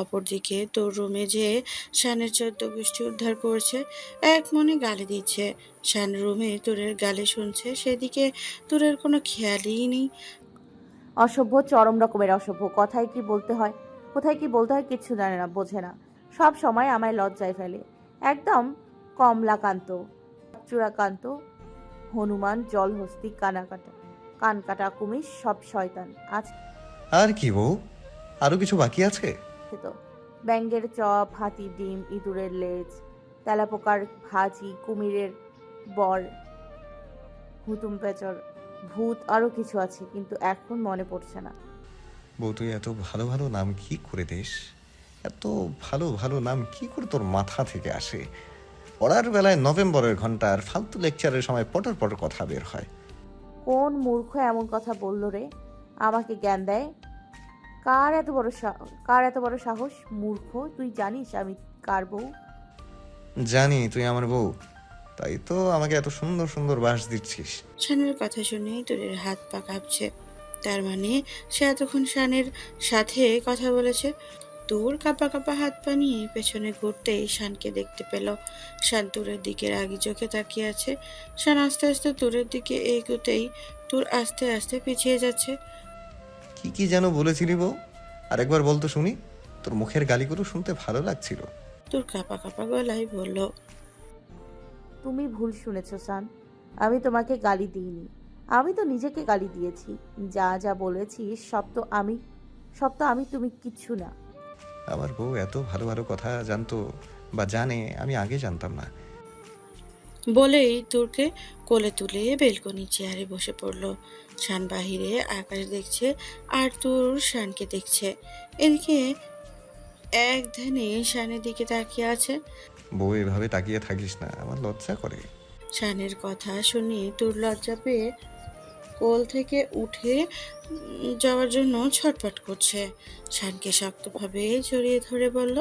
অপরদিকে তোর রুমে যে শানের চোদ্দ গোষ্ঠী উদ্ধার করছে এক মনে গালি দিচ্ছে। শান রুমে তোরের গালি শুনছে সেদিকে তোরের কোনো খেয়ালই নেই। অসভ্য চরম রকমের অসভ্য কথায় কি বলতে হয়? কোথায় কি বলতে হয় কিচ্ছু জানে না বোঝে না। সব সময় আমায় লজ্জায় ফেলে। একদম কমলাকান্ত চূড়াকান্ত হনুমান জলহস্তি কানাকাটা কানকাটা কুমির সব শয়তান। আছে আর কি বউ? আরও কিছু বাকি আছে? তো ব্যাঙ্গের চপ হাতির ডিম ইঁদুরের লেজ তেলাপোকার ভাজি কুমিরের বর হুতুম পেচর ভূত আরও কিছু আছে কিন্তু এখন মনে পড়ছে না। বউ তুই এত ভালো ভালো নাম কি করে দিস? এত ভালো ভালো নাম কি করে তোর মাথা থেকে আসে? পড়ার বেলায় নভেম্বরের ঘণ্টা আর ফালতু লেকচারের সময় পটর পটর কথা বের হয়। কোন মূর্খ এমন কথা বলল রে? আমাকে জ্ঞান দেয়? কার এত বড় সা- কার এত বড় সাহস? মূর্খ। তুই জানিস আমি কার বউ? জানি তুই আমার বউ। তাই তো আমাকে এত সুন্দর সুন্দর বাস দিচ্ছিস। শানের কথা শুনে তোরের হাত পা কাঁপছে। তার মানে সে এতক্ষণ শানের সাথে কথা বলেছে। তোর কাপা কাপা হাত পা নিয়ে পেছনে ঘুরতেই শানকে দেখতে পেল। শান তোরের দিকে রাগি চোখে তাকিয়ে আছে। শান আস্তে আস্তে তোরের দিকে এগোতেই তোর আস্তে আস্তে পিছিয়ে যাচ্ছে। কি কি যেন বলেছিলি বউ? আরেকবার বলতো শুনি। তোর মুখের গালিগুলো শুনতে ভালো লাগছিল। তোর কাপা কাপা গলায় বলল তুমি ভুল শুনেছ সান। আমি তোমাকে গালি দিইনি। আমি তো নিজেকে গালি দিয়েছি। যা যা বলেছি সব তো আমি সব তো আমি তুমি কিচ্ছু না। আমার বউ এত ভালো ভালো কথা জানতো বা জানে আমি আগে জানতাম না। বলেই তোরকে কোলে তুলে বেলকনি চেয়ারে বসে পড়ল। শান বাহিরে আকাশ দেখছে আর তোর শানকে দেখছে। এদিকে এক ধ্যানে শানের দিকে তাকিয়ে আছে। বউ এভাবে তাকিয়ে থাকিস না আমার লজ্জা করে। শানের কথা শুনে তোর লজ্জা পেয়ে কোল থেকে উঠে যাওয়ার জন্য ছটফট করছে। শানকে শক্তভাবে জড়িয়ে ধরে বলল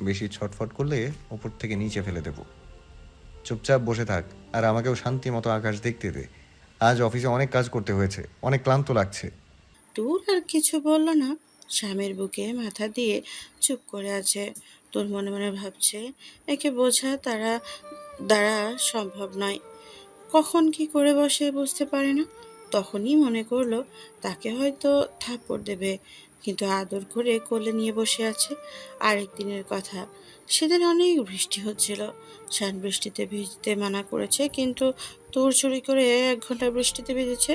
বেশি ছটফট করলে ওপর থেকে নিচে ফেলে দেব। চুপচাপ বসে থাক আর আমাকেও শান্তি মতো আকাশ দেখতে দে। আজ অফিসে অনেক কাজ করতে হয়েছে, অনেক ক্লান্ত লাগছে। তোর আর কিছু বলল না? স্বামীর বুকে মাথা দিয়ে চুপ করে আছে। তোর মনে মনে ভাবছে, একে বোঝা তারা, দ্বারা সম্ভব নয়। কখন কি করে বসে বুঝতে পারে না? তখনই মনে করল, তাকে হয়তো থাপ্পড় দেবে। কিন্তু আদর করে কোলে নিয়ে বসে আছে। আরেক দিনের কথা। সেদিন অনেক বৃষ্টি হচ্ছিল। শান বৃষ্টিতে ভিজতে মানা করেছে, কিন্তু তোর চুরি করে এক ঘণ্টা বৃষ্টিতে ভিজেছে।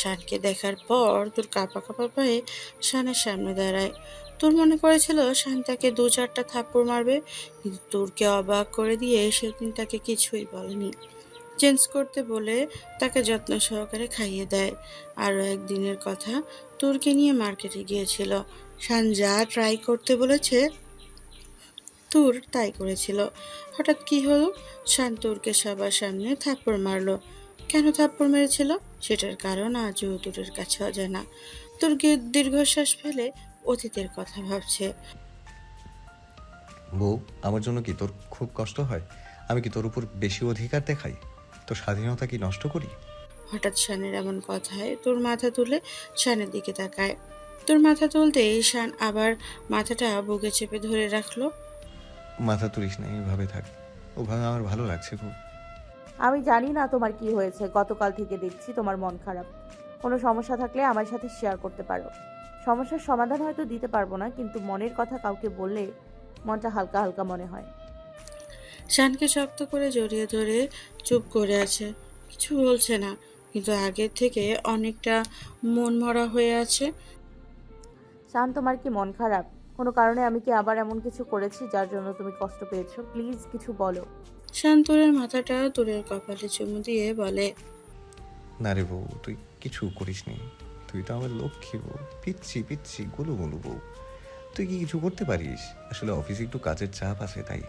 শানকে দেখার পর তোর কাপা কাপা পায়ে শানের সামনে দাঁড়ায়। তোর মনে করেছিল শান তাকে দু চারটা থাপ্পড় মারবে, কিন্তু তোরকে অবাক করে দিয়ে সেদিন তাকে কিছুই বলেনি। চেঞ্জ করতে বলে তাকে যত্ন সহকারে খাইয়ে দেয়। আরও একদিনের কথা তোরকে নিয়ে মার্কেটে গিয়েছিল। যা ট্রাই করতে বলেছে, তোর তাই করেছিল। হঠাৎ কি হলো? শান তোরকে সবার সামনে থাপ্পড় মারলো। কেন থাপ্পড় মেরেছিল? সেটার কারণ আজও তোরের কাছে অজানা। তোর গে- দীর্ঘশ্বাস ফেলে অতীতের কথা ভাবছে। বউ, আমার জন্য কি তোর খুব কষ্ট হয়? আমি কি তোর উপর বেশি অধিকার দেখাই? তোর স্বাধীনতা কি নষ্ট করি? হঠাৎ শানের এমন কথায় তোর মাথা তুলে শানের দিকে তাকায়। তোর মাথা তুলতেই শান আবার মাথাটা বুকে চেপে ধরে রাখল। মাথা তুলিস না এইভাবে থাক। ওভাবে আমার ভালো লাগছে খুব। আমি জানি না তোমার কি হয়েছে গতকাল থেকে দেখছি তোমার মন খারাপ। কোনো সমস্যা থাকলে আমার সাথে শেয়ার করতে পারো। সমস্যার সমাধান হয়তো দিতে পারব না কিন্তু মনের কথা কাউকে বললে মনটা হালকা হালকা মনে হয়। শানকে শক্ত করে জড়িয়ে ধরে চুপ করে আছে। কিছু বলছে না কিন্তু আগের থেকে অনেকটা মন মরা হয়ে আছে। শান তোমার কি মন খারাপ? কোনো কারণে আমি কি আবার এমন কিছু করেছি যার জন্য তুমি কষ্ট পেয়েছ? প্লিজ কিছু বলো। শান্তরের মাথাটা তোরের কপালে চুমু দিয়ে বলে না রে বউ তুই কিছু করিস নি তুই তো আমার লক্ষ্মী বউ। পিচ্ছি পিচ্ছি গুলু গুলু বউ। তুই কি কিছু করতে পারিস? আসলে অফিসে একটু কাজের চাপ আছে তাই।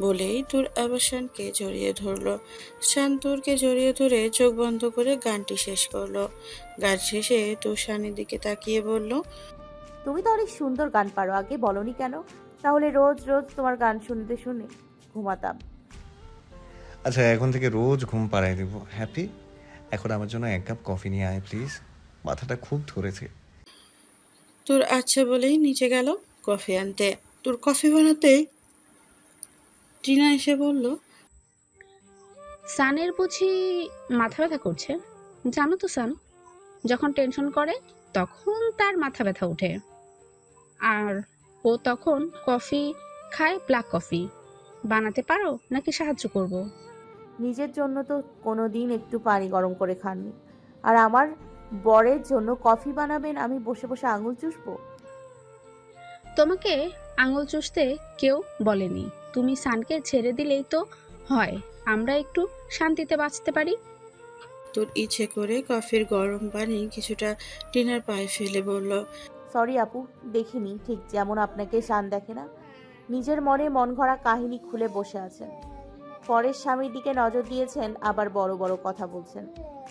বলেই তোর আবার শানকে জড়িয়ে ধরলো। শান তোরকে জড়িয়ে ধরে চোখ বন্ধ করে গানটি শেষ করল। গান শেষে তোর শানের দিকে তাকিয়ে বলল তুমি তো অনেক সুন্দর গান পারো আগে বলনি কেন? তাহলে রোজ রোজ তোমার গান শুনতে শুনে ঘুমাতাম। আচ্ছা এখন থেকে রোজ ঘুম পাড়াই দেবো। হ্যাপি? এখন আমার জন্য এক কাপ কফি নিয়ে আয় প্লিজ। মাথাটা খুব ধরেছে। তোর আচ্ছা বলেই নিচে গেল কফি আনতে। তোর কফি বানাতেই টিনা এসে বলল সানের বুঝি মাথা ব্যথা করছে? জানো তো সান যখন টেনশন করে তখন তার মাথা ব্যথা ওঠে। আর ও তখন কফি খায় ব্ল্যাক কফি বানাতে পারো নাকি সাহায্য করব। নিজের জন্য তো কোনো দিন একটু পানি গরম করে খাননি। আর আমার বরের জন্য কফি বানাবেন আমি বসে বসে আঙুল চুষবো? তোমাকে আঙুল চুষতে কেউ বলেনি। তুমি সানকে ছেড়ে দিলেই তো হয়। আমরা একটু শান্তিতে বাঁচতে পারি। তোর ইচ্ছে করে কফির গরম পানি কিছুটা টিনার পায়ে ফেলে বলল সরি আপু দেখিনি ঠিক যেমন আপনাকে শান দেখে না। নিজের মনে মন ঘরা কাহিনী খুলে বসে আছেন। পরের স্বামীর দিকে নজর দিয়েছেন আবার বড় বড় কথা বলছেন।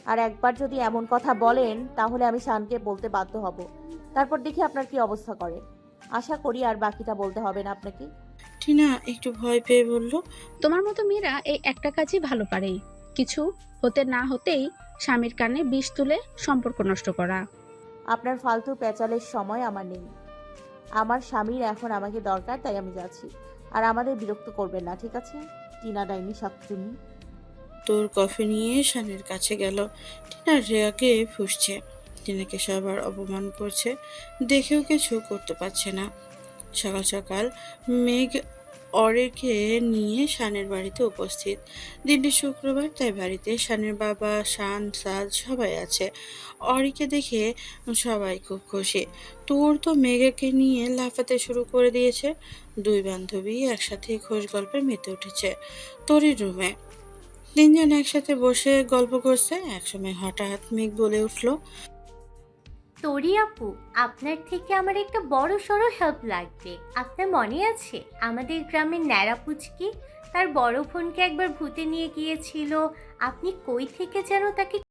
আর একবার যদি এমন কথা বলেন তাহলে আমি শানকে বলতে বাধ্য হব। তারপর দেখি আপনার কি অবস্থা করে। আশা করি আর বাকিটা বলতে হবে না আপনাকে। টিনা একটু ভয় পেয়ে বলল তোমার মতো মেয়েরা এই একটা কাজই ভালো পারে কিছু হতে না হতেই স্বামীর কানে বিষ তুলে সম্পর্ক নষ্ট করা। আপনার ফালতু পেঁচালের সময় আমার নেই। আমার স্বামীর এখন আমাকে দরকার তাই আমি যাচ্ছি। আর আমাদের বিরক্ত করবেন না ঠিক আছে? টিনা ডাইনি শাকচুনি তোর কফি নিয়ে শানের কাছে গেল। টিনা রেয়াকে ফুসছে। টিনাকে সবার অপমান করছে। দেখেও কিছু করতে পারছে না। সকাল সকাল মেঘ অরেকে নিয়ে শানের বাড়িতে উপস্থিত। দিনটি শুক্রবার তাই বাড়িতে শানের বাবা, শান, সাদ সবাই আছে। অরিকে দেখে সবাই খুব খুশি। তোর তো মেঘাকে নিয়ে লাফাতে শুরু করে দিয়েছে। দুই বান্ধবী একসাথে খোঁজ গল্পে মেতে উঠেছে তোরই রুমে। তিনজন একসাথে বসে গল্প করছে। একসময় হঠাৎ মেঘ বলে উঠল তরি আপু, আপনার থেকে আমার একটা বড় সড়ো হেল্প লাগবে। আপনার মনে আছে? আমাদের গ্রামের ন্যাড়া পুচকি তার বড় বোনকে একবার ভূতে নিয়ে গিয়েছিল। আপনি কই থেকে যেন তাকে